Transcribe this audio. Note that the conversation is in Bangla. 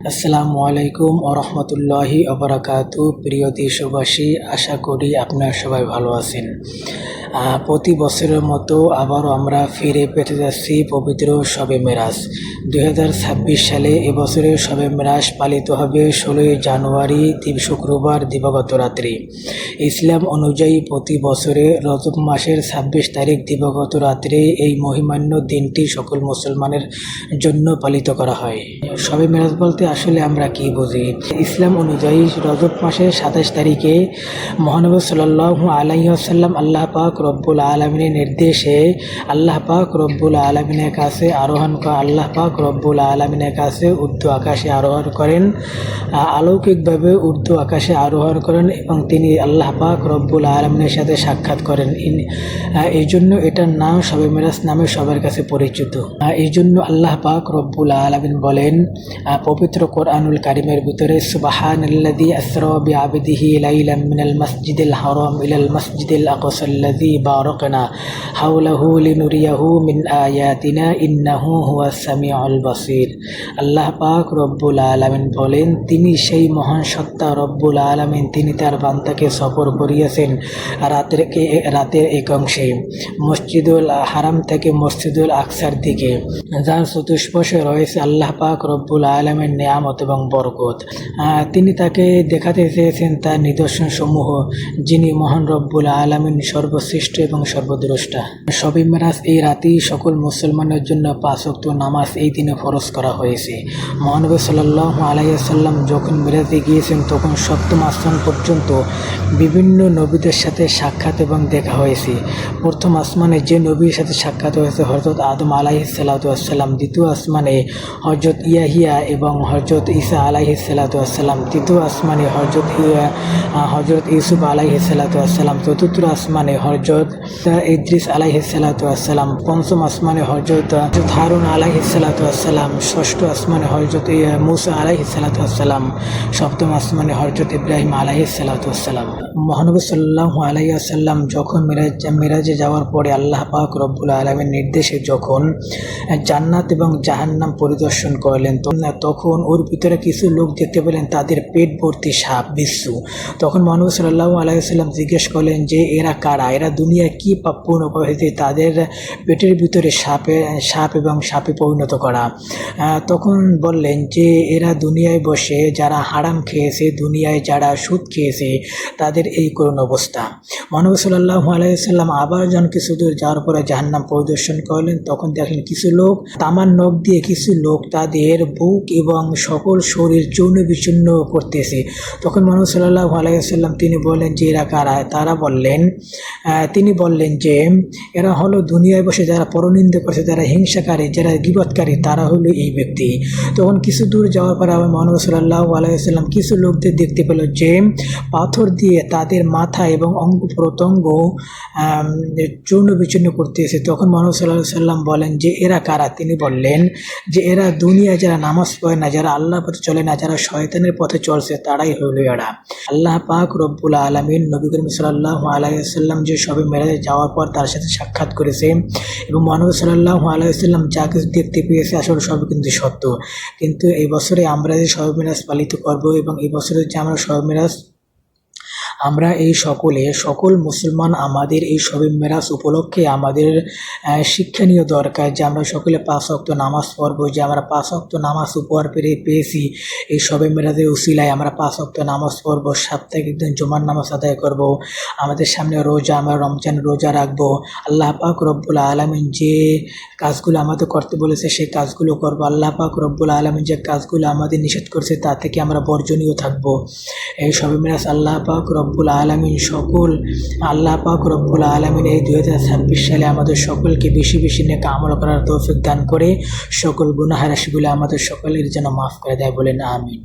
আসসালামু আলাইকুম ও রহমতুল্লাহি অবরাকাতু প্রিয় দেশবাসী, আশা করি আপনারা সবাই ভালো আছেন। প্রতি বছরের মতো আবারও আমরা ফিরে পেতে যাচ্ছি পবিত্র শবে মেরাজ। দু হাজার ছাব্বিশ সালে এবছরের শবে মেরাজ পালিত হবে ষোলোই জানুয়ারি শুক্রবার দিবাগত রাত্রি। ইসলাম অনুযায়ী প্রতি বছরে রজব মাসের ছাব্বিশ তারিখ দিবাগত রাত্রে এই মহিমান্য দিনটি সকল মুসলমানের জন্য পালিত করা হয়। শবে মেরাজ বলতে আসলে আমরা কি বুঝি? ইসলাম অনুযায়ী রজব মাসের সাতাশ তারিখে মহানবী সাল্লাল্লাহু আলাইহি ওয়াসাল্লাম আল্লাহ পাক রব্বুল আলমিনের নির্দেশে আল্লাহ পাক রব্বুল আলমিনের কাছে আরোহণ আল্লাহ পাক রব্বুল আলমিনের কাছে উর্দু আকাশে আরোহণ করেন। আ- অলৌকিকভাবে উর্দু আকাশে আরোহণ করেন এবং তিনি আল্লাহ পাক রব্বুল আলমিনের সাথে সাক্ষাৎ করেন। এই জন্য এটার নাম শবে মেরাজ নামে সবার কাছে পরিচিত। এই জন্য আল্লাহ পাক রব্বুল আলমিন বলেন আ, পবিত্র কোরআনুল কারিমের ভিতরে সুবাহান আল্লাদি আসরা বিআবদিহি লাইলাম মিনাল মসজিদিল হারাম ইলাল মসজিদিল আল্লাহ পাক রব্বুল আলামিন বলেন, তিনি সেই মহান সত্তা রব্বুল আলামিন, তিনি তার বান্দাকে সফর করিয়েছেন রাতের রাতের এক অংশে, মসজিদুল হারাম থেকে মসজিদুল আকসার দিকে। যার চতুষ্পশে রয়েছে আল্লাহ পাক রব্বুল আলমের নিয়ামত এবং বরকত। তিনি তাকে দেখাতে চেয়েছেন তার নিদর্শন সমূহ যিনি মহান রব্বুল আলমিন সর্বশ্রেষ্ঠ এবং সর্বদ্রষ্টা। সবই মেরাজ এই রাতেই সকল মুসলমানের জন্য পাঁচক্ত নামাজ এই দিনে ফরজ করা হয়েছে। মহানবী সাল্লাহ আলাইসাল্লাম যখন মেরাজে গিয়েছেন, তখন সপ্তম আসমান পর্যন্ত বিভিন্ন নবীদের সাথে সাক্ষাৎ এবং দেখা হয়েছে। প্রথম আসমানে যে নবীর সাথে সাক্ষাৎ হয়েছে হজরত আদম আলাহি সাল্লাতাম দ্বিতীয় আসমানে হজরত ইয়াহিয়া এবং হজরত ঈসা আলাহি সাল্লাতাম তৃতীয় আসমানে হজরত হজরত ইউসুফ আলাহি সাল্লাতাম চতুর্থ আসমানে হজরত ইদ্রিস আলাহি সাল্লাতাম পঞ্চম আসমানে হজরত হারুন আলাহি সাল্লাতাম ষষ্ঠ আসমানে হজরত মুসা আলাহি সাল্লাতাম সপ্তম আসমানে হজরত ইব্রাহিম আলাহি সাল্লাতাম মহানবী সাল্লাহ আলাইসাল্লাম যখন মিরাজ, মিরাজে যাওয়ার পরে আল্লাহ পাক রব্বুল আলমের নির্দেশে যখন জান্নাত এবং জাহান্নাম পরিদর্শন করলেন তখন ওর ভিতরে কিছু লোক দেখতে পেলেন, তাদের পেট ভর্তি সাপ বিশ্বু তখন মহানবী সাল্লাহ আলাইসাল্লাম জিজ্ঞেস করলেন, যে এরা কারা? এরা দুনিয়ায় কী পূর্ণ তাদের পেটের ভিতরে সাপে, সাপ এবং সাপে পরিণত করা। তখন বললেন যে এরা দুনিয়ায় বসে যারা হারাম খেয়েছে, দুনিয়ায় যারা সুদ খেয়েছে, তাদের এই করুণ অবস্থা। মহানবী সাল্লাহ আলাইসাল্লাম আবার যখন কিছু দূর যাওয়ার পরে জাহান্নাম পরিদর্শন করলেন, তখন দেখলেন কিছু লোক তামার নখ দিয়ে কিছু লোক তাদের বুক এবং সকল শরীর চূর্ণ বিচূর্ণ করতেছে। তখন মহানবী সাল্লাহ আলাইসাল্লাম তিনি বললেন যে, এরা কারা? তারা বললেন তিনি বললেন যে, এরা হলো দুনিয়ায় বসে যারা পরনিন্দা করছে, যারা হিংসাকারী, যারা গিবৎকারী, তারা হলো এই ব্যক্তি। তখন কিছু দূর যাওয়ার পর আবার মহানবী সাল্লাহ আলাইসাল্লাম কিছু লোকদের দেখতে পেল যে, পাথর দিয়ে তাদের মাথা এবং অঙ্গ প্রত্যঙ্গ চূর্ণ বিচূর্ণ করতেছে। তখন মহানবী সাল্লাহ সাল্লাম বলেন যে, এরা কারা? তিনি বললেন যে, এরা দুনিয়ায় যারা নামাজ পড়ে না, যারা আল্লাহর পথে চলে না, যারা শয়তানের পথে চলছে, তারাই হইল এরা। আল্লাহ পাক রব্বুল আলমিন নবী করিম সাল্লাহ আলাইসাল্লাম যে সবে মেরাজে যাওয়ার পর তার সাথে সাক্ষাৎ করেছে এবং মহানবী সাল্লাহ আলাইসাল্লাম যা কিছু দেখতে পেয়েছে আসলে সবই কিন্তু সত্য। কিন্তু এই বছরে আমরা যে সবে মেরাজ পালিত করব এবং এই বছরে যে আমরা সবে মেরাজ আমরা এই সকলে, সকল মুসলমান আমাদের এই শবে মেরাজ উপলক্ষে আমাদের শিক্ষণীয় দরকার যে আমরা সকলে পাঁচ অক্ত নামাজ পড়ব, যে আমরা পাঁচ অক্ত নামাজ উপহার পেরে পেয়েছি। এই শবে মেরাজের উসিলায় আমরা পাঁচ অক্ত নামাজ পড়ব, সাপ্তাহিক দিন জুমার নামাজ আদায় করব। আমাদের সামনে রোজা, আমরা রমজান রোজা রাখব। আল্লাহ পাক রব্বুল আলমিন যে কাজগুলো আমাদের করতে বলেছে, সেই কাজগুলো করব। আল্লাহ পাক রব্বুল আলমিন যে কাজগুলো আমাদের নিষেধ করছে, তা থেকে আমরা বর্জনীয় থাকব। এই সবে মেরাজ আল্লাহ পাক রব্বুল আলমিন সকল, আল্লাহ পাক রব্বুল আলমিন এই দুই হাজার ছাব্বিশ সালে আমাদের সকলকে বেশি বেশি নিয়ে কামল করার তৌফিক দান করে, সকল গুনাহারাশিগুলো আমাদের সকলের যেন মাফ করে দেয় বলেন, আমিন।